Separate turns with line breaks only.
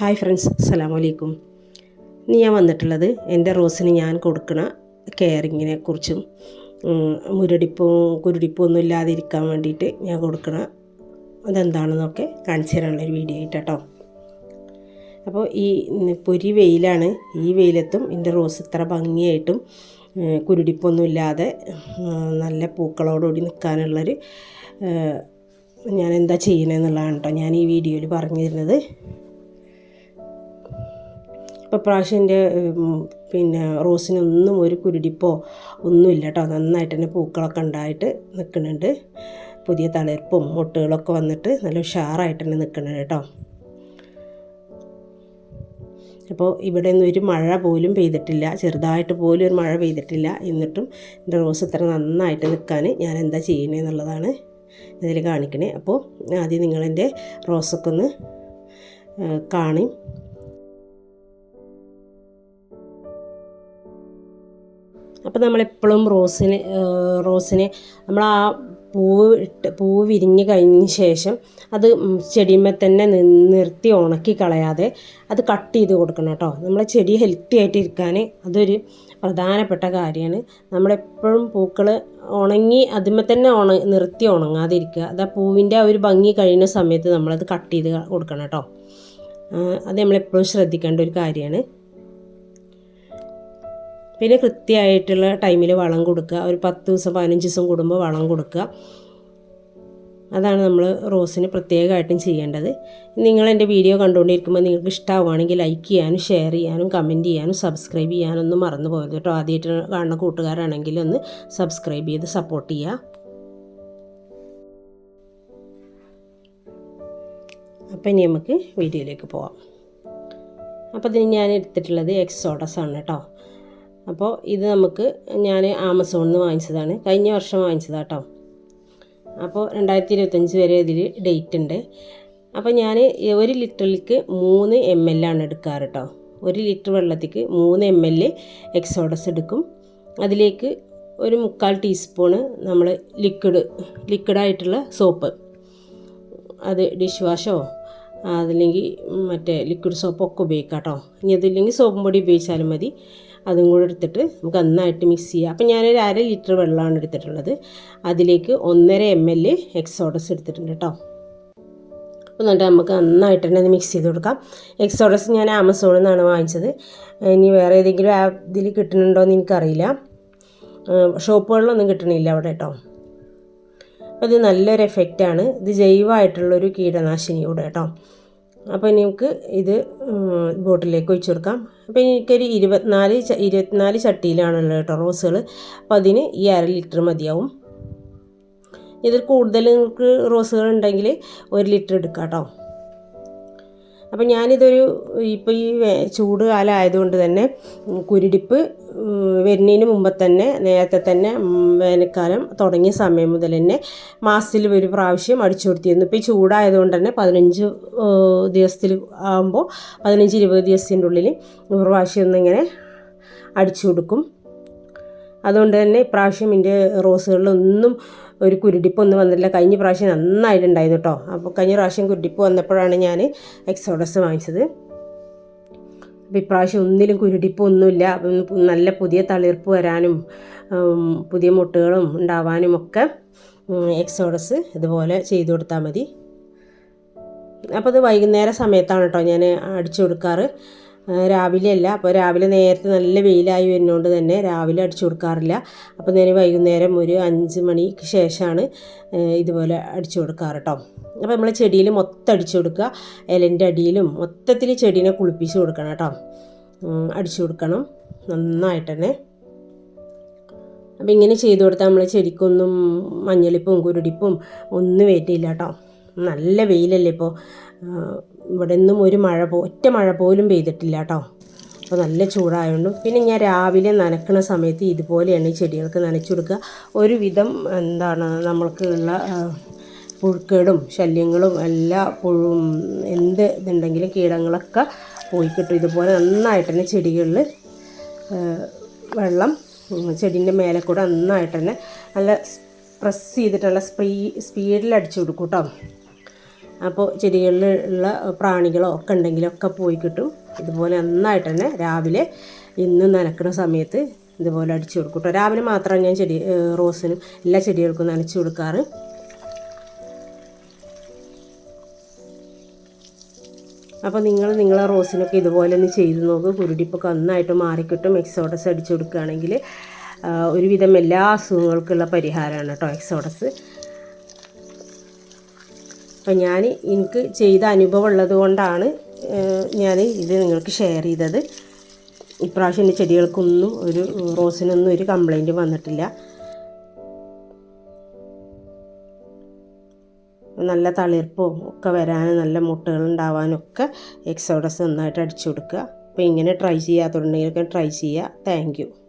Hi friends അസ്സാം വലൈക്കും ഇന്ന് ഞാൻ വന്നിട്ടുള്ളത് എന്റെ റോസിന് ഞാൻ കൊടുക്കുന്ന കെയറിങ്ങിനെ കുറിച്ചും മുരടിപ്പും കുരുടിപ്പും ഒന്നും ഇല്ലാതിരിക്കാൻ വേണ്ടിയിട്ട് ഞാൻ കൊടുക്കണ അതെന്താണെന്നൊക്കെ കാണിച്ചു തരാനുള്ളൊരു വീഡിയോ ആയിട്ട് കേട്ടോ അപ്പോൾ ഈ പൊരി വെയിലാണ് ഈ വെയിലത്തും എന്റെ റോസ് ഇത്ര ഭംഗിയായിട്ടും കുരുടിപ്പൊന്നും ഇല്ലാതെ നല്ല പൂക്കളോടുകൂടി നിൽക്കാനുള്ളൊരു ഞാൻ എന്താ ചെയ്യണമെന്നുള്ളതാണ് കേട്ടോ ഞാൻ ഈ വീഡിയോയിൽ പറഞ്ഞു തരുന്നത് ഇപ്പോൾ പ്രാവശ്യം എന്റെ പിന്നെ റോസിനൊന്നും ഒരു കുരുടിപ്പോ ഒന്നുമില്ല കേട്ടോ നന്നായിട്ട് തന്നെ പൂക്കളൊക്കെ ഉണ്ടായിട്ട് നിൽക്കുന്നുണ്ട്. പുതിയ തളിർപ്പും മുട്ടുകളൊക്കെ വന്നിട്ട് നല്ല ഉഷാറായിട്ട് തന്നെ നിൽക്കുന്നുണ്ട് കേട്ടോ. അപ്പോൾ ഇവിടെ ഒന്നും ഒരു മഴ പോലും പെയ്തിട്ടില്ല. ചെറുതായിട്ട് പോലും ഒരു മഴ പെയ്തിട്ടില്ല. എന്നിട്ടും എന്റെ റോസ് ഇത്ര നന്നായിട്ട് നിൽക്കാൻ ഞാൻ എന്താ ചെയ്യണേന്നുള്ളതാണ് ഇതിൽ കാണിക്കണേ. അപ്പോൾ ആദ്യം നിങ്ങളെന്റെ റോസൊക്കെ ഒന്ന് കാണി. അപ്പോൾ നമ്മളെപ്പോഴും റോസിന് റോസിനെ നമ്മൾ ആ പൂവ് ഇട്ട് പൂവ് വിരിഞ്ഞ് കഴിഞ്ഞ ശേഷം അത് ചെടിമേ തന്നെ നിർത്തി ഉണക്കി കളയാതെ അത് കട്ട് ചെയ്ത് കൊടുക്കണം കേട്ടോ. നമ്മളെ ചെടി ഹെൽത്തി ആയിട്ട് ഇരിക്കാൻ അതൊരു പ്രധാനപ്പെട്ട കാര്യമാണ്. നമ്മളെപ്പോഴും പൂക്കൾ ഉണങ്ങി അതിമേ തന്നെ ഉണ നിർത്തി ഉണങ്ങാതിരിക്കുക. അത് ആ പൂവിന്റെ ആ ഒരു ഭംഗി കഴിയുന്ന സമയത്ത് നമ്മളത് കട്ട് ചെയ്ത് കൊടുക്കണം കേട്ടോ. അത് നമ്മളെപ്പോഴും ശ്രദ്ധിക്കേണ്ട ഒരു കാര്യമാണ്. പിന്നെ കൃത്യമായിട്ടുള്ള ടൈമിൽ വളം കൊടുക്കുക. ഒരു പത്ത് ദിവസം പതിനഞ്ച് ദിവസം കൂടുമ്പോൾ വളം കൊടുക്കുക. അതാണ് നമ്മൾ റോസിന് പ്രത്യേകമായിട്ടും ചെയ്യേണ്ടത്. നിങ്ങൾ എന്റെ വീഡിയോ കണ്ടുകൊണ്ടിരിക്കുമ്പോൾ നിങ്ങൾക്ക് ഇഷ്ടമാവുകയാണെങ്കിൽ ലൈക്ക് ചെയ്യാനും ഷെയർ ചെയ്യാനും കമന്റ് ചെയ്യാനും സബ്സ്ക്രൈബ് ചെയ്യാനൊന്നും മറന്നു പോകരുത് കേട്ടോ. ആദ്യമായിട്ട് കാണുന്ന കൂട്ടുകാരാണെങ്കിൽ ഒന്ന് സബ്സ്ക്രൈബ് ചെയ്ത് സപ്പോർട്ട് ചെയ്യുക. അപ്പം ഇനി നമുക്ക് വീഡിയോയിലേക്ക് പോവാം. അപ്പോൾ ഇതിന് ഞാൻ എടുത്തിട്ടുള്ളത് എക്സോഡസ് ആണ് കേട്ടോ. അപ്പോൾ ഇത് നമുക്ക് ഞാൻ ആമസോണിൽ നിന്ന് വാങ്ങിച്ചതാണ്. കഴിഞ്ഞ വർഷം വാങ്ങിച്ചതാണ് കേട്ടോ അപ്പോൾ രണ്ടായിരത്തി ഇരുപത്തഞ്ച് വരെ ഇതിൽ ഡേറ്റ് ഉണ്ട്. അപ്പോൾ ഞാൻ ഒരു ലിറ്ററിലേക്ക് മൂന്ന് എം എൽ ആണ് എടുക്കാറ് കേട്ടോ ഒരു ലിറ്റർ വെള്ളത്തിക്ക് മൂന്ന് എം എൽ എക്സോഡസ് എടുക്കും. അതിലേക്ക് ഒരു മുക്കാൽ ടീസ്പൂണ് നമ്മൾ ലിക്വിഡ് ലിക്വിഡായിട്ടുള്ള സോപ്പ് അത് ഡിഷ് വാഷോ അതല്ലെങ്കിൽ മറ്റേ ലിക്വിഡ് സോപ്പൊക്കെ ഉപയോഗിക്കാം കേട്ടോ. ഇനി അതില്ലെങ്കിൽ സോപ്പും പൊടി ഉപയോഗിച്ചാലും മതി. അതും കൂടെ എടുത്തിട്ട് നമുക്ക് നന്നായിട്ട് മിക്സ് ചെയ്യാം. അപ്പം ഞാനൊരു അര ലിറ്റർ വെള്ളമാണ് എടുത്തിട്ടുള്ളത്. അതിലേക്ക് ഒന്നര എം എൽ എക്സോഡസ് എടുത്തിട്ടുണ്ട് കേട്ടോ. എന്നിട്ട് നമുക്ക് നന്നായിട്ട് തന്നെ അത് മിക്സ് ചെയ്ത് കൊടുക്കാം. എക്സോഡസ് ഞാൻ ആമസോണിൽ നിന്നാണ് വാങ്ങിച്ചത്. ഇനി വേറെ ഏതെങ്കിലും ആപ്പ് ഇതിൽ കിട്ടുന്നുണ്ടോ എന്ന് എനിക്കറിയില്ല ഷോപ്പുകളിലൊന്നും കിട്ടണില്ല അവിടെ കേട്ടോ. അപ്പോൾ ഇത് നല്ലൊരു എഫക്റ്റാണ് ഇത് ജൈവമായിട്ടുള്ളൊരു കീടനാശിനി കൂടെ കേട്ടോ. അപ്പോൾ നമുക്ക് ഇത് ബോട്ടിലേക്ക് ഒഴിച്ചു കൊടുക്കാം. അപ്പോൾ എനിക്കൊരു ഇരുപത്തിനാല് ഇരുപത്തിനാല് ചട്ടിയിലാണുള്ളത് കേട്ടോ റോസുകൾ അപ്പോൾ അതിന് ഈ അര ലിറ്റർ മതിയാവും. ഇതിൽ കൂടുതൽ നിങ്ങൾക്ക് റോസുകൾ ഉണ്ടെങ്കിൽ ഒരു ലിറ്റർ എടുക്കാം കേട്ടോ. അപ്പം ഞാനിതൊരു ഇപ്പോൾ ഈ ചൂട് കാലം ആയതുകൊണ്ട് തന്നെ കുരുടിപ്പ് വരുന്നതിന് മുമ്പ് തന്നെ നേരത്തെ തന്നെ വേനൽക്കാലം തുടങ്ങിയ സമയം മുതൽ തന്നെ മാസത്തിൽ ഒരു പ്രാവശ്യം അടിച്ചു കൊടുത്തിരുന്നു. ഇപ്പോൾ ഈ ചൂടായതുകൊണ്ട് തന്നെ പതിനഞ്ച് ദിവസത്തിൽ ആകുമ്പോൾ പതിനഞ്ച് ഇരുപത് ദിവസത്തിന്റെ ഉള്ളിൽ ഒരു പ്രാവശ്യം ഒന്നിങ്ങനെ അടിച്ചു കൊടുക്കും. അതുകൊണ്ട് തന്നെ ഇപ്രാവശ്യം എന്റെ റോസുകളിലൊന്നും ഒരു കുരുടിപ്പൊന്നും വന്നിട്ടില്ല കഴിഞ്ഞ പ്രാവശ്യം നന്നായിട്ടുണ്ടായിരുന്നു കേട്ടോ. അപ്പോൾ കഴിഞ്ഞ പ്രാവശ്യം കുരുടിപ്പ് വന്നപ്പോഴാണ് ഞാൻ എക്സോഡസ് വാങ്ങിച്ചത്. അപ്പോൾ ഇപ്രാവശ്യം ഒന്നിലും കുരുടിപ്പൊന്നുമില്ല. നല്ല പുതിയ തളിർപ്പ് വരാനും പുതിയ മുട്ടുകളും ഉണ്ടാവാനും ഒക്കെ എക്സോഡസ് ഇതുപോലെ ചെയ്തു കൊടുത്താൽ മതി. അപ്പോൾ ഇത് വൈകുന്നേര സമയത്താണ് കേട്ടോ ഞാൻ അടിച്ചു കൊടുക്കാറ്. രാവിലെ അല്ല അപ്പോൾ രാവിലെ നേരത്തെ നല്ല വെയിലായി വരുന്നതുകൊണ്ട് തന്നെ രാവിലെ അടിച്ചു കൊടുക്കാറില്ല. അപ്പോൾ നേരെ വൈകുന്നേരം ഒരു അഞ്ച് മണിക്ക് ശേഷമാണ് ഇതുപോലെ അടിച്ചു കൊടുക്കാറ് കേട്ടോ അപ്പോൾ നമ്മൾ ചെടിയിൽ മൊത്തം അടിച്ചു കൊടുക്കുക. ഇലന്റെ അടിയിലും മൊത്തത്തിൽ ചെടീനെ കുളിപ്പിച്ച് കൊടുക്കണം കേട്ടോ അടിച്ചു കൊടുക്കണം. നന്നായിട്ട് തന്നെ. അപ്പോൾ ഇങ്ങനെ ചെയ്തു കൊടുത്താൽ നമ്മൾ ചെടിക്കൊന്നും മഞ്ഞളിപ്പും കുരുടിപ്പും ഒന്നും വേറ്റിയില്ല കേട്ടോ നല്ല വെയിലല്ലേ ഇപ്പോൾ ഇവിടെ നിന്നും ഒരു മഴ പോ ഒറ്റ മഴ പോലും പെയ്തിട്ടില്ല കേട്ടോ അപ്പോൾ നല്ല ചൂടായതുകൊണ്ടും പിന്നെ ഞാൻ രാവിലെ നനക്കുന്ന സമയത്ത് ഇതുപോലെയാണ് ഈ ചെടികൾക്ക് നനച്ചു കൊടുക്കുക. ഒരുവിധം എന്താണ് നമ്മൾക്ക് ഉള്ള ആ, പുഴുക്കേടും ശല്യങ്ങളും എല്ലാ പുഴു എന്ത് ഇതുണ്ടെങ്കിലും കീടങ്ങളൊക്കെ പോയി കിട്ടും. ഇതുപോലെ നന്നായിട്ട് തന്നെ ചെടികളിൽ വെള്ളം ചെടീന്റെ മേലെ കൂടെ നന്നായിട്ട് തന്നെ നല്ല പ്രസ് ചെയ്തിട്ടുള്ള സ്പീ സ്പീഡിൽ അടിച്ചു കൊടുക്കും കേട്ടോ അപ്പോൾ ചെടികളിലുള്ള പ്രാണികളോ ഒക്കെ ഉണ്ടെങ്കിലൊക്കെ പോയി കിട്ടും. ഇതുപോലെ നന്നായിട്ട് തന്നെ രാവിലെ ഇന്ന് നനക്കുന്ന സമയത്ത് ഇതുപോലെ അടിച്ചു കൊടുക്കും രാവിലെ മാത്രമാണ് ഞാൻ ചെടി റോസിനും എല്ലാ ചെടികൾക്കും നനച്ചു കൊടുക്കാറ്. അപ്പോൾ നിങ്ങൾ നിങ്ങളെ റോസിനൊക്കെ ഇതുപോലെ ഒന്ന് ചെയ്ത് നോക്കുക കുരുടിപ്പൊക്കെ നന്നായിട്ട് മാറിക്കിട്ടും എക്സോഡസ് അടിച്ചു കൊടുക്കുകയാണെങ്കിൽ ഒരുവിധം എല്ലാ അസുഖങ്ങൾക്കുള്ള പരിഹാരമാണ് കേട്ടോ എക്സോഡസ്. അപ്പം ഞാൻ എനിക്ക് ചെയ്ത അനുഭവം ഉള്ളത് കൊണ്ടാണ് ഞാൻ ഇത് നിങ്ങൾക്ക് ഷെയർ ചെയ്തത്. ഇപ്രാവശ്യം എന്റെ ചെടികൾക്കൊന്നും ഒരു റോസിനൊന്നും ഒരു കംപ്ലൈന്റ് വന്നിട്ടില്ല. നല്ല തളിർപ്പും ഒക്കെ വരാനും നല്ല മുട്ടകൾ ഉണ്ടാവാനും ഒക്കെ എക്സോഡസ് നന്നായിട്ട് അടിച്ചു കൊടുക്കുക. അപ്പോൾ ഇങ്ങനെ ട്രൈ ചെയ്യാത്തുണ്ടെങ്കിലൊക്കെ ട്രൈ ചെയ്യുക. താങ്ക്